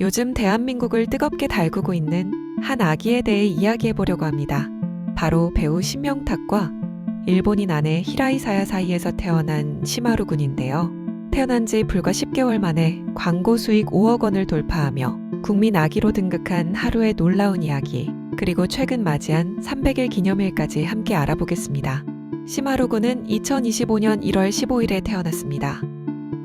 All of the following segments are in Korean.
요즘 대한민국을 뜨겁게 달구고 있는 한 아기에 대해 이야기해 보려고 합니다. 바로 배우 신명탁과 일본인 아내 히라이사야 사이에서 태어난 시마루 군인데요. 태어난 지 불과 10개월 만에 광고 수익 5억 원을 돌파하며 국민 아기로 등극한 하루의 놀라운 이야기, 그리고 최근 맞이한 300일 기념일까지 함께 알아보겠습니다. 시마루 군은 2025년 1월 15일에 태어났습니다.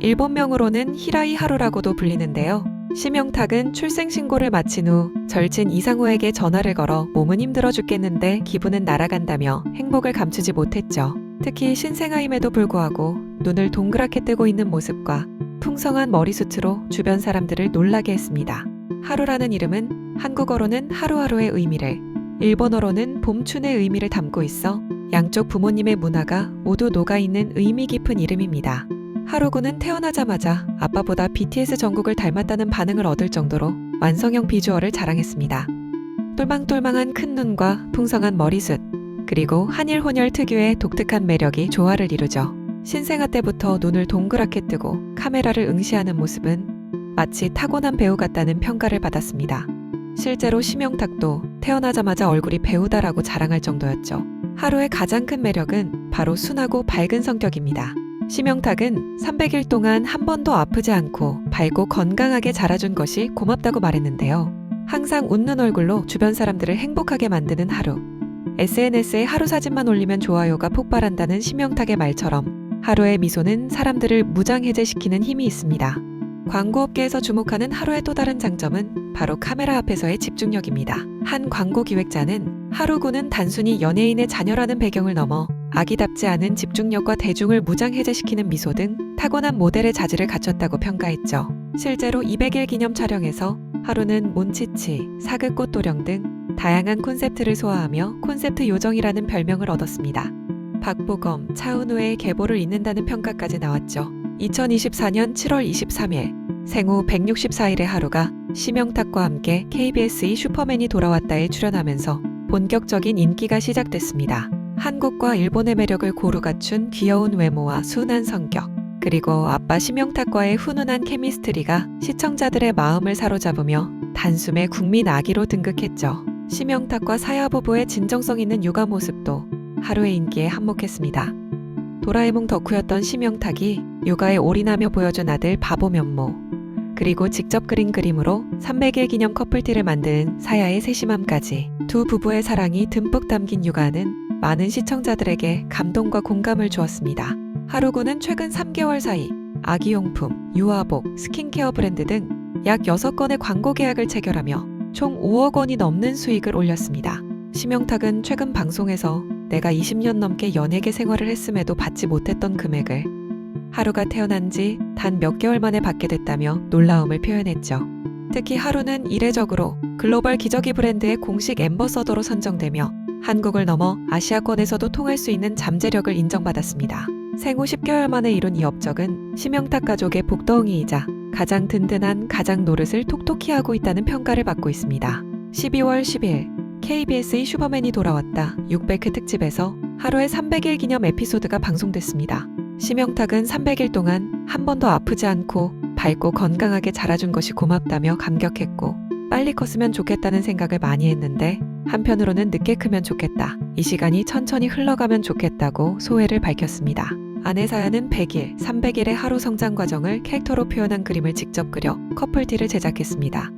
일본명으로는 히라이 하루라고도 불리는데요. 심영탁은 출생신고를 마친 후 절친 이상호에게 전화를 걸어 몸은 힘들어 죽겠는데 기분은 날아간다며 행복을 감추지 못했죠. 특히 신생아임에도 불구하고 눈을 동그랗게 뜨고 있는 모습과 풍성한 머리숱으로 주변 사람들을 놀라게 했습니다. 하루라는 이름은 한국어로는 하루하루의 의미를, 일본어로는 봄춘의 의미를 담고 있어 양쪽 부모님의 문화가 모두 녹아있는 의미 깊은 이름입니다. 하루군은 태어나자마자 아빠보다 BTS 정국을 닮았다는 반응을 얻을 정도로 완성형 비주얼을 자랑했습니다. 똘망똘망한 큰 눈과 풍성한 머리숱, 그리고 한일 혼혈 특유의 독특한 매력이 조화를 이루죠. 신생아 때부터 눈을 동그랗게 뜨고 카메라를 응시하는 모습은 마치 타고난 배우 같다는 평가를 받았습니다. 실제로 심영탁도 태어나자마자 얼굴이 배우다라고 자랑할 정도였죠. 하루의 가장 큰 매력은 바로 순하고 밝은 성격입니다. 심영탁은 300일 동안 한 번도 아프지 않고 밝고 건강하게 자라준 것이 고맙다고 말했는데요. 항상 웃는 얼굴로 주변 사람들을 행복하게 만드는 하루. SNS에 하루 사진만 올리면 좋아요가 폭발한다는 심영탁의 말처럼 하루의 미소는 사람들을 무장해제시키는 힘이 있습니다. 광고업계에서 주목하는 하루의 또 다른 장점은 바로 카메라 앞에서의 집중력입니다. 한 광고 기획자는 하루군은 단순히 연예인의 자녀라는 배경을 넘어 아기답지 않은 집중력과 대중을 무장해제시키는 미소 등 타고난 모델의 자질을 갖췄다고 평가했죠. 실제로 200일 기념 촬영에서 하루는 몬치치, 사극꽃 도령 등 다양한 콘셉트를 소화하며 콘셉트 요정이라는 별명을 얻었습니다. 박보검, 차은우의 계보를 잇는다는 평가까지 나왔죠. 2024년 7월 23일 생후 164일의 하루가 심영탁과 함께 KBS의 슈퍼맨이 돌아왔다에 출연하면서 본격적인 인기가 시작됐습니다. 한국과 일본의 매력을 고루 갖춘 귀여운 외모와 순한 성격, 그리고 아빠 심영탁과의 훈훈한 케미스트리가 시청자들의 마음을 사로잡으며 단숨에 국민 아기로 등극했죠. 심영탁과 사야 부부의 진정성 있는 육아 모습도 하루의 인기에 한몫했습니다. 도라에몽 덕후였던 심영탁이 육아에 올인하며 보여준 아들 바보 면모, 그리고 직접 그린 그림으로 300일 기념 커플티를 만든 사야의 세심함까지 두 부부의 사랑이 듬뿍 담긴 육아는 많은 시청자들에게 감동과 공감을 주었습니다. 하루군은 최근 3개월 사이 아기용품, 유아복, 스킨케어 브랜드 등 약 6건의 광고 계약을 체결하며 총 5억 원이 넘는 수익을 올렸습니다. 심영탁은 최근 방송에서 내가 20년 넘게 연예계 생활을 했음에도 받지 못했던 금액을 하루가 태어난 지 단 몇 개월 만에 받게 됐다며 놀라움을 표현했죠. 특히 하루는 이례적으로 글로벌 기저귀 브랜드의 공식 엠버서더로 선정되며 한국을 넘어 아시아권에서도 통할 수 있는 잠재력을 인정받았습니다. 생후 10개월 만에 이룬 이 업적은 심영탁 가족의 복덩이이자 가장 든든한 가장 노릇을 톡톡히 하고 있다는 평가를 받고 있습니다. 12월 10일 KBS의 슈퍼맨이 돌아왔다 600회 특집에서 하루의 300일 기념 에피소드가 방송됐습니다. 심영탁은 300일 동안 한 번도 아프지 않고 밝고 건강하게 자라준 것이 고맙다며 감격했고 빨리 컸으면 좋겠다는 생각을 많이 했는데 한편으로는 늦게 크면 좋겠다. 이 시간이 천천히 흘러가면 좋겠다고 소회를 밝혔습니다. 아내 사야는 100일, 300일의 하루 성장 과정을 캐릭터로 표현한 그림을 직접 그려 커플티를 제작했습니다.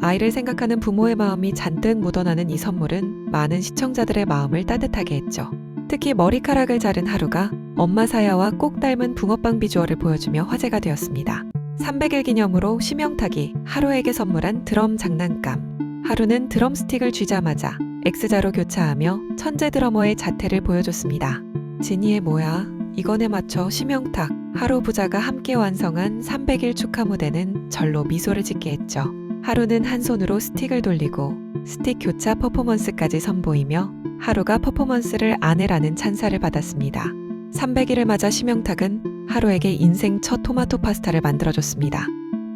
아이를 생각하는 부모의 마음이 잔뜩 묻어나는 이 선물은 많은 시청자들의 마음을 따뜻하게 했죠. 특히 머리카락을 자른 하루가 엄마 사야와 꼭 닮은 붕어빵 비주얼을 보여주며 화제가 되었습니다. 300일 기념으로 심영탁이 하루에게 선물한 드럼 장난감. 하루는 드럼 스틱을 쥐자마자 X자로 교차하며 천재 드러머의 자태를 보여줬습니다. 지니의 뭐야? 이건에 맞춰 심영탁, 하루 부자가 함께 완성한 300일 축하 무대는 절로 미소를 짓게 했죠. 하루는 한 손으로 스틱을 돌리고 스틱 교차 퍼포먼스까지 선보이며 하루가 퍼포먼스를 아내라는 찬사를 받았습니다. 300일을 맞아 심영탁은 하루에게 인생 첫 토마토 파스타를 만들어줬습니다.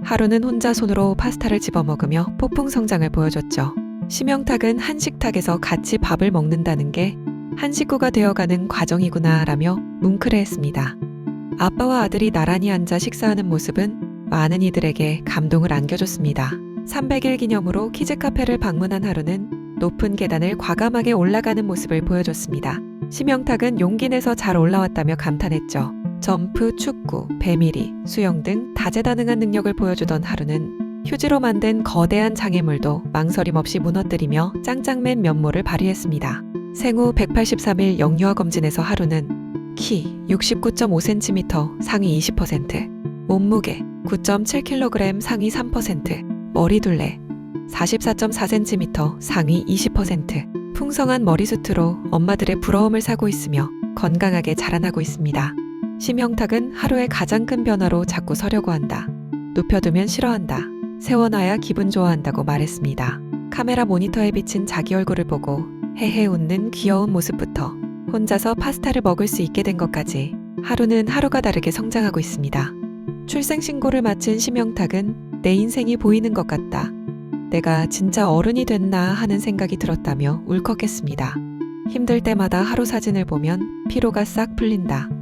하루는 혼자 손으로 파스타를 집어 먹으며 폭풍 성장을 보여줬죠. 심영탁은 한식탁에서 같이 밥을 먹는다는 게 한 식구가 되어가는 과정이구나 라며 뭉클해했습니다. 아빠와 아들이 나란히 앉아 식사하는 모습은 많은 이들에게 감동을 안겨줬습니다. 300일 기념으로 키즈 카페를 방문한 하루는 높은 계단을 과감하게 올라가는 모습을 보여줬습니다. 심영탁은 용기 내서 잘 올라왔다며 감탄했죠. 점프, 축구, 배밀이, 수영 등 다재다능한 능력을 보여주던 하루는 휴지로 만든 거대한 장애물도 망설임 없이 무너뜨리며 짱짱맨 면모를 발휘했습니다. 생후 183일 영유아 검진에서 하루는 키 69.5cm 상위 20%, 몸무게 9.7kg 상위 3%, 머리둘레 44.4cm 상위 20%, 풍성한 머리숱으로 엄마들의 부러움을 사고 있으며 건강하게 자라나고 있습니다. 심형탁은 하루의 가장 큰 변화로 자꾸 서려고 한다. 눕혀두면 싫어한다. 세워놔야 기분 좋아한다고 말했습니다. 카메라 모니터에 비친 자기 얼굴을 보고 헤헤 웃는 귀여운 모습부터 혼자서 파스타를 먹을 수 있게 된 것까지 하루는 하루가 다르게 성장하고 있습니다. 출생신고를 마친 심영탁은 내 인생이 보이는 것 같다. 내가 진짜 어른이 됐나 하는 생각이 들었다며 울컥했습니다. 힘들 때마다 하루 사진을 보면 피로가 싹 풀린다.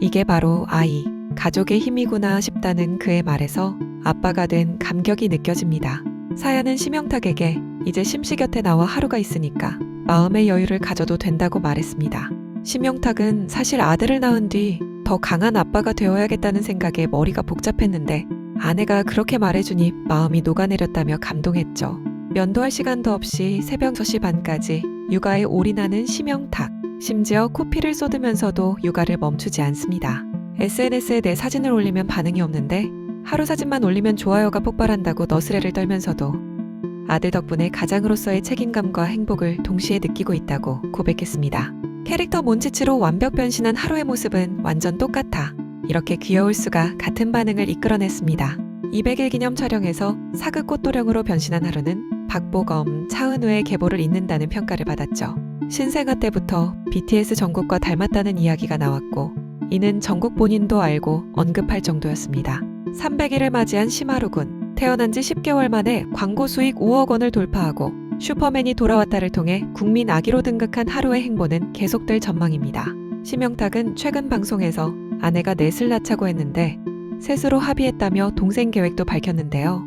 이게 바로 아이, 가족의 힘이구나 싶다는 그의 말에서 아빠가 된 감격이 느껴집니다. 사연은 심영탁에게 이제 심씨 곁에 나와 하루가 있으니까 마음의 여유를 가져도 된다고 말했습니다. 심영탁은 사실 아들을 낳은 뒤 더 강한 아빠가 되어야겠다는 생각에 머리가 복잡했는데 아내가 그렇게 말해주니 마음이 녹아내렸다며 감동했죠. 면도할 시간도 없이 새벽 6시 반까지 육아에 올인하는 심영탁. 심지어 코피를 쏟으면서도 육아를 멈추지 않습니다. SNS에 내 사진을 올리면 반응이 없는데 하루 사진만 올리면 좋아요가 폭발한다고 너스레를 떨면서도 아들 덕분에 가장으로서의 책임감과 행복을 동시에 느끼고 있다고 고백했습니다. 캐릭터 몬치치로 완벽 변신한 하루의 모습은 완전 똑같아. 이렇게 귀여울 수가 같은 반응을 이끌어냈습니다. 200일 기념 촬영에서 사극 꽃도령으로 변신한 하루는 박보검, 차은우의 계보를 잇는다는 평가를 받았죠. 신생아 때부터 BTS 정국과 닮았다는 이야기가 나왔고 이는 정국 본인도 알고 언급할 정도였습니다. 300일을 맞이한 시마루군 태어난 지 10개월 만에 광고 수익 5억 원을 돌파하고 슈퍼맨이 돌아왔다를 통해 국민 아기로 등극한 하루의 행보는 계속될 전망입니다. 심영탁은 최근 방송에서 아내가 넷을 낳자고 했는데 셋으로 합의했다며 동생 계획도 밝혔는데요.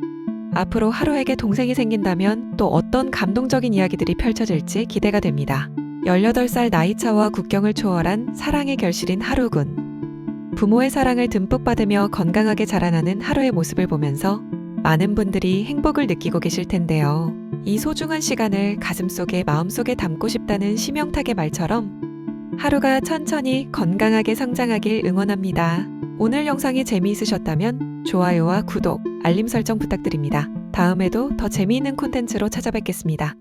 앞으로 하루에게 동생이 생긴다면 또 어떤 감동적인 이야기들이 펼쳐질지 기대가 됩니다. 18살 나이차와 국경을 초월한 사랑의 결실인 하루군. 부모의 사랑을 듬뿍 받으며 건강하게 자라나는 하루의 모습을 보면서 많은 분들이 행복을 느끼고 계실 텐데요. 이 소중한 시간을 가슴속에 마음속에 담고 싶다는 심영탁의 말처럼 하루가 천천히 건강하게 성장하길 응원합니다. 오늘 영상이 재미있으셨다면 좋아요와 구독, 알림 설정 부탁드립니다. 다음에도 더 재미있는 콘텐츠로 찾아뵙겠습니다.